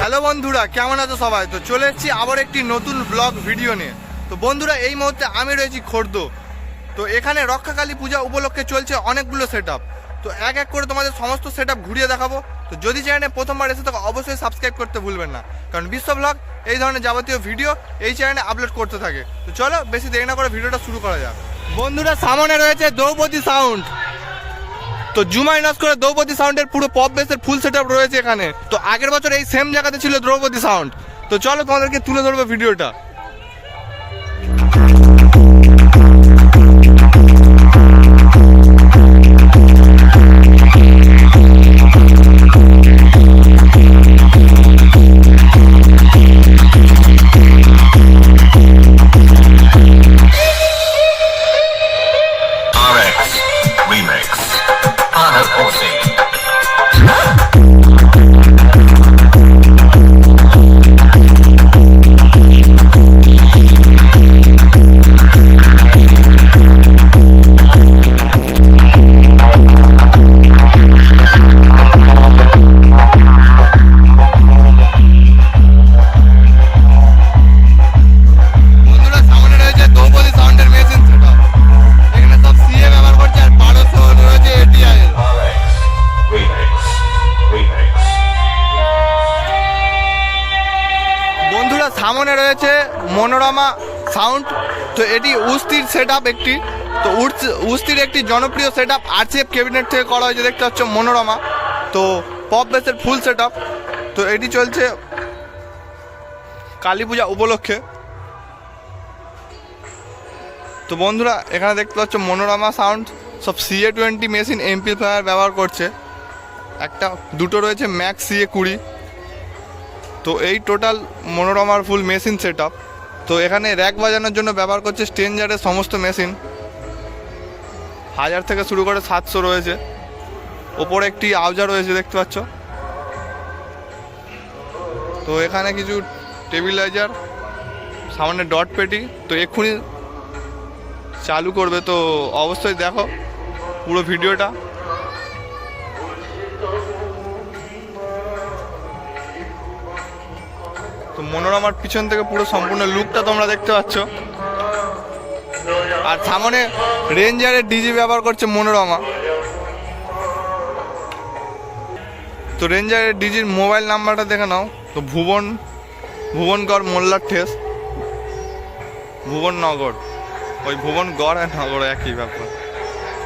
Hello বন্ধুরা, কেমন আছো সবাই? তো চলে এসেছি আবার একটি নতুন ব্লগ ভিডিও নিয়ে। তো বন্ধুরা, এই মুহূর্তে আমি রয়েছি খোর্দ। তো এখানে রক্ষাকালী পূজা উপলক্ষে চলছে অনেকগুলো সেট তো এক এক করে তোমাদের সমস্ত সেট ঘুরিয়ে দেখাবো। তো যদি চ্যানেলে প্রথমবার এসে থাকো, অবশ্যই সাবস্ক্রাইব করতে ভুলবেন না। কারণ বিশ্ব ব্লগ এই ধরনের যাবতীয় ভিডিও এই চ্যানেলে আপলোড করতে থাকে। তো চলো, বেশি দেরি না করে ভিডিওটা শুরু করা যাক। বন্ধুরা, সামনে রয়েছে দ্রৌপদী সাউন্ড তো জুমাই করে দ্রৌপদী সাউন্ডের পুরো পপ বেসের ফুল সেট রয়েছে এখানে। তো আগের বছর এই সেম জায়গাতে ছিল দ্রৌপদী সাউন্ড তো চলো তোমাদেরকে তুলে ধরবো ভিডিওটা মনোরমা সাউন্ড তো এটি উস্তির সেট একটি, তো উস- উস্তির একটি জনপ্রিয় সেট আপ আরসিএফ ক্যাবিনেট থেকে করা হয়েছে, দেখতে পাচ্ছ মনোরমা। তো পপ বেসের ফুল সেট তো এটি চলছে কালী পূজা উপলক্ষে। তো বন্ধুরা, এখানে দেখতে পাচ্ছ মনোরমা সাউন্ড সব সিএ টোয়েন্টি মেশিন এমপ্লিফায়ার ব্যবহার করছে। একটা, দুটো রয়েছে ম্যাক্স সিএ কুড়ি। তো এই টোটাল মনোরমার ফুল মেশিন সেট তো এখানে র্যাক বাজানোর জন্য ব্যবহার করছে স্টেঞ্জারের সমস্ত মেশিন হাজার থেকে শুরু করে সাতশো রয়েছে। ওপরে একটি আউজা রয়েছে, দেখতে পাচ্ছ। তো এখানে কিছু টেবিলাইজার সামনে ডট পেটি তো এক্ষুনি চালু করবে, তো অবশ্যই দেখো পুরো ভিডিওটা। তো মনোরমার পিছন থেকে পুরো সম্পূর্ণ লুকটা তোমরা দেখতে পাচ্ছ। আর সামনে রেঞ্জারের ডিজি ব্যবহার করছে মনোরমা। তো রেঞ্জারের ডিজির মোবাইল নাম্বারটা দেখে নাও। তো ভুবন ভুবনগড় মোল্লার ঠেস। ভুবননগর ওই ভুবনগড় আর নগর একই ব্যাপার।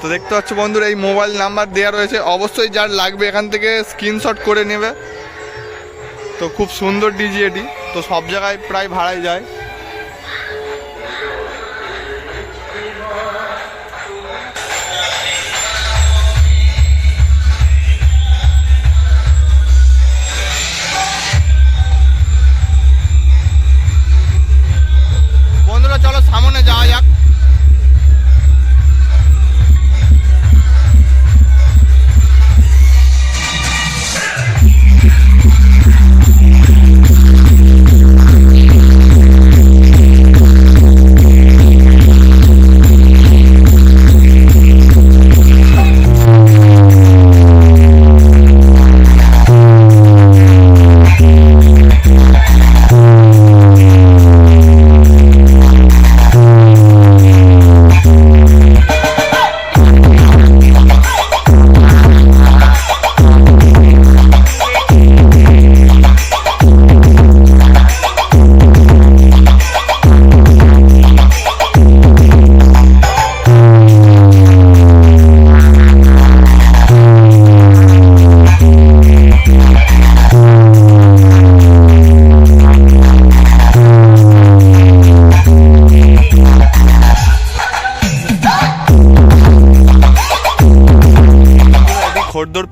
তো দেখতে পাচ্ছ বন্ধুরা, এই মোবাইল নাম্বার দেওয়া রয়েছে। অবশ্যই যার লাগবে এখান থেকে স্ক্রিনশট করে নেবে। তো খুব সুন্দর ডিজি এটি। তো সব জায়গায় প্রায় ভাড়ায় যায়। বন্ধুরা, চলো সামনে যাওয়া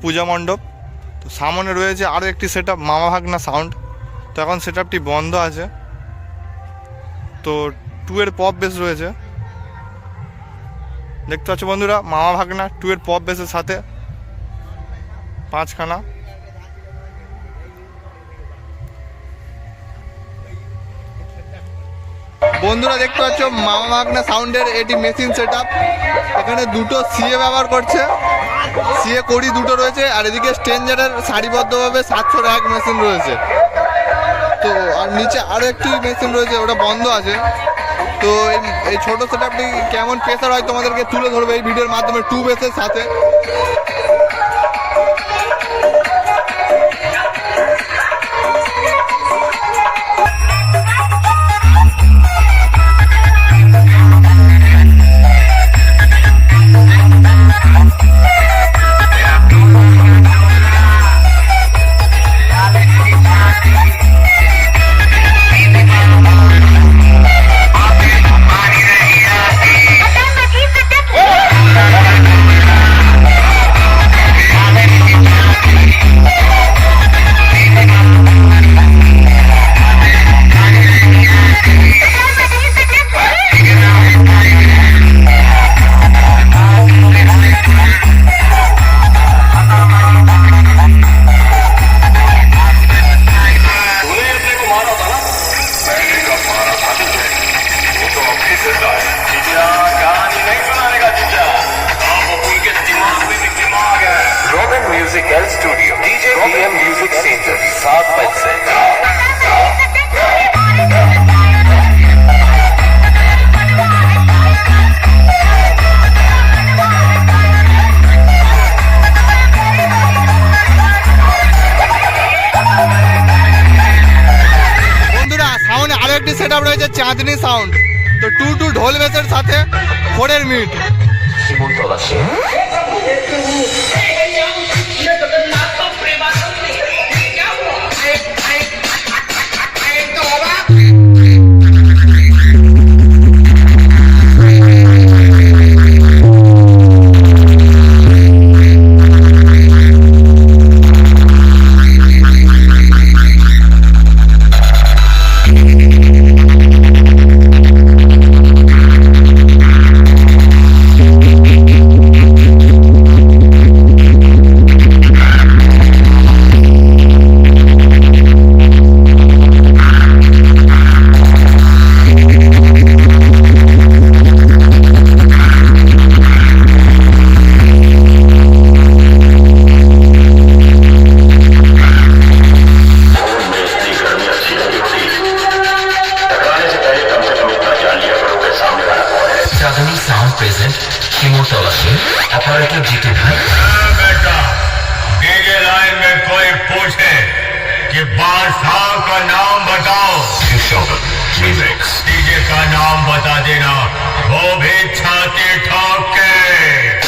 পূজা মণ্ডপ। তো সামনে রয়েছে আরও একটি সেট আপ মামা ভাগনা সাউন্ড তো এখন সেট আপটি বন্ধ আছে। তো টু এর পপ বেস রয়েছে। দেখতে পাচ্ছ বন্ধুরা, মামা ভাগনা টু এর পপ বেসের সাথে পাঁচখানা। বন্ধুরা দেখতে পাচ্ছ, মামা মাগনা সাউন্ডের এটি মেশিন সেট এখানে দুটো সিএ ব্যবহার করছে। সিএ কড়ি দুটো রয়েছে, আর এদিকে স্ট্রেঞ্জারের সারিবদ্ধভাবে সাতশো এক মেশিন রয়েছে। তো, আর নিচে আরও একটি মেশিন রয়েছে, ওটা বন্ধ আছে। তো, এই- ছোট সেট আপটি কেমন প্রেসার হয় তোমাদেরকে তুলে ধরবে এই ভিডিওর মাধ্যমে টু বেসের সাথে। চাঁদনি সাউন্ড তো টু টু ঢোল বেসের সাথে ফোরের মিট। बादशाह का नाम बताओ। डीजे का नाम बता देना। वो भी छाती ठोक के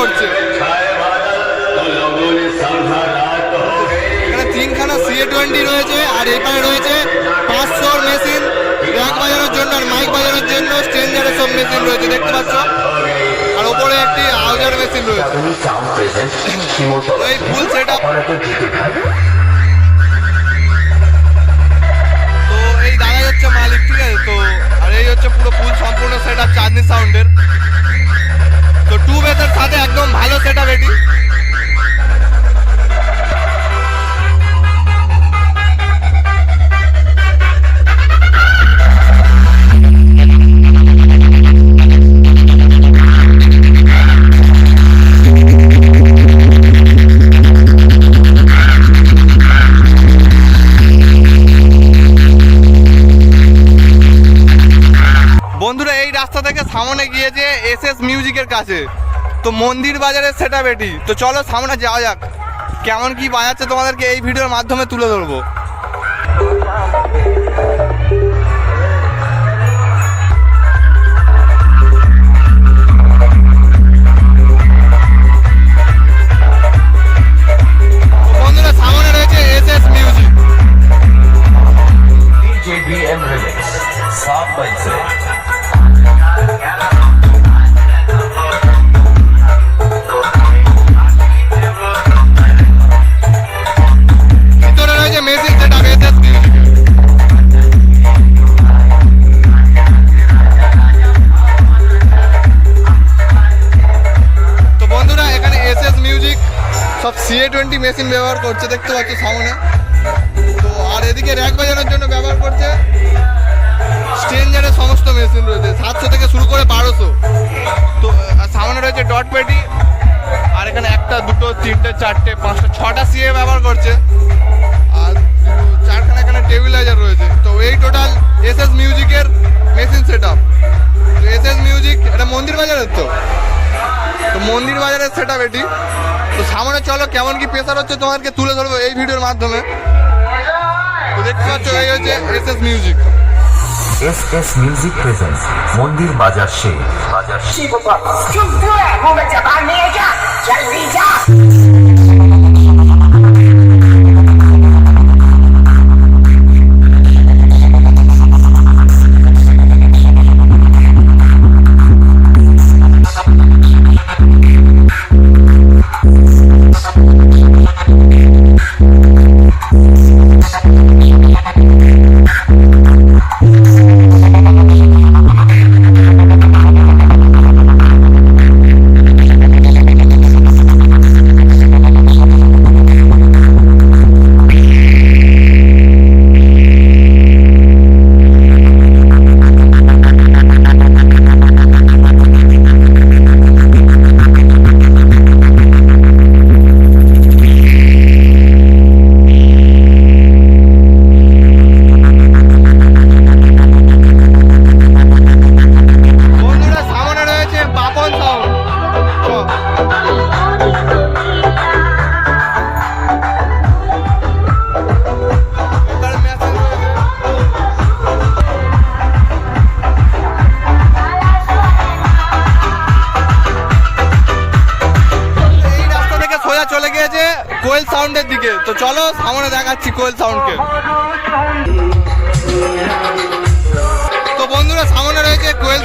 করছে। এখানে তিনখানা সিএ টোয়েন্টি রয়েছে, আর এখানে রয়েছে পাঁচশোর মেশিন র্যাক বাজানোর জন্য আর মাইক বাজানোর জন্য স্ট্রেঞ্জারের সব মেশিন রয়েছে, দেখতে পাচ্ছ? আর ওপরে একটি আউজার মেশিন রয়েছে। এই ফুল সেট আপ তো এই দাদাই হচ্ছে মালিক, ঠিক আছে? তো আর এই হচ্ছে পুরো ফুল সম্পূর্ণ সেট আপ চাঁদনি সাউন্ডের ভালো সেট আপ বন্ধুরা এই রাস্তা থেকে সামনে গিয়েছে এস এস মিউজিকের কাছে। তো মন্দির বাজারের সেটা বেটি তো চলো সামনে যাওয়া যাক। কেমন কি বাজাচ্ছে তোমাদেরকে এই ভিডিওর মাধ্যমে তুলে ধরবো। Stop by Mindset. মেশিন ব্যবহার করছে, দেখতে পাচ্ছ সামনে। তো, আর এদিকে র্যাক বাজানোর জন্য ব্যবহার করছে স্ট্রেঞ্জারের সমস্ত মেশিন রয়েছে, সাতশো থেকে শুরু করে বারোশো। তো সামনে রয়েছে ডট পেটি আর এখানে একটা, দুটো, তিনটে, চারটে, পাঁচটা, ছটা সিএ ব্যবহার করছে। এটা মন্দির বাজারের তো তো মন্দির বাজারের সেটা বেটি এটি। তো সামনে চলো কেমন কি প্রেশার হচ্ছে তোমাকে তুলে ধরবো এই ভিডিওর মাধ্যমে। তো দেখতে পাচ্ছ এই হচ্ছে S S music S S music presence Mandir Bazar সে বাজার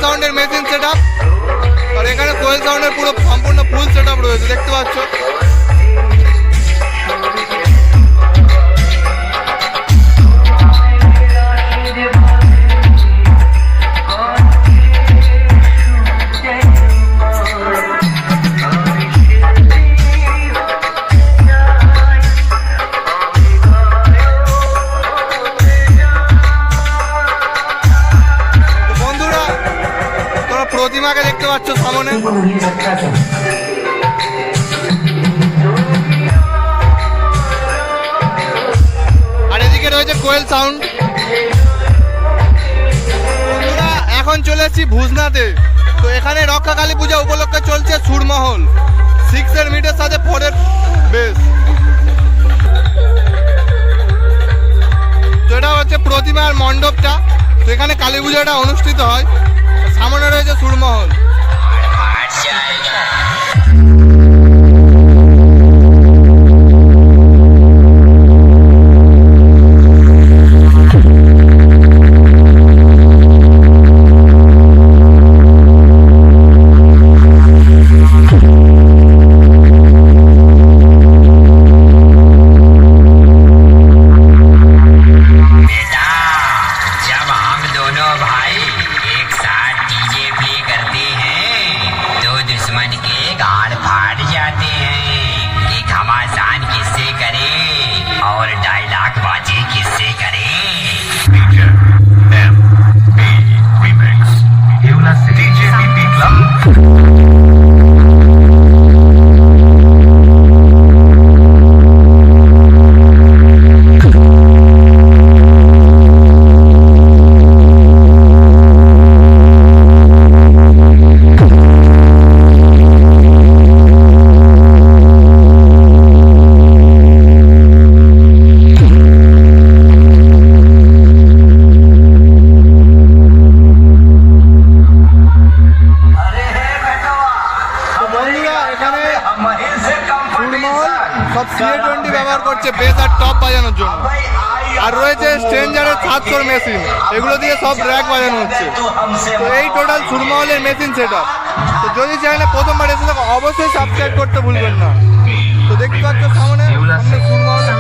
সাউন্ডের মেশিন সেট আর এখানে কোয়েল সাউন্ডের পুরো সম্পূর্ণ ফুল সেট রয়েছে দেখতে পাচ্ছ? প্রতিমাকে দেখতে পাচ্ছ সামনে। আর এদিকে রয়েছে কোয়েল সাউন্ড। এখন চলে এসেছি ভুজনাতে। তো এখানে রক্ষা কালী পূজা উপলক্ষে চলছে সুরমহল। সিক্স এর মিটের সাথে ফোরের বেস তো এটা হচ্ছে প্রতিমার মণ্ডপটা। তো এখানে কালী পূজাটা অনুষ্ঠিত হয়। সামনে রয়েছে সুরমহল। রয়েছে স্ট্রেঞ্জারের সাতশোর মেশিন। এগুলো দিয়ে সব র্যাক বাজানো হচ্ছে। তো এই টোটাল সুরমহলের মেশিন সেটা তো যদি চ্যানেলে প্রথমবার এসে থাকো, অবশ্যই সাবস্ক্রাইব করতে ভুলবেন না। তো দেখতে পাচ্ছ সামনে সামনে সুরমহলের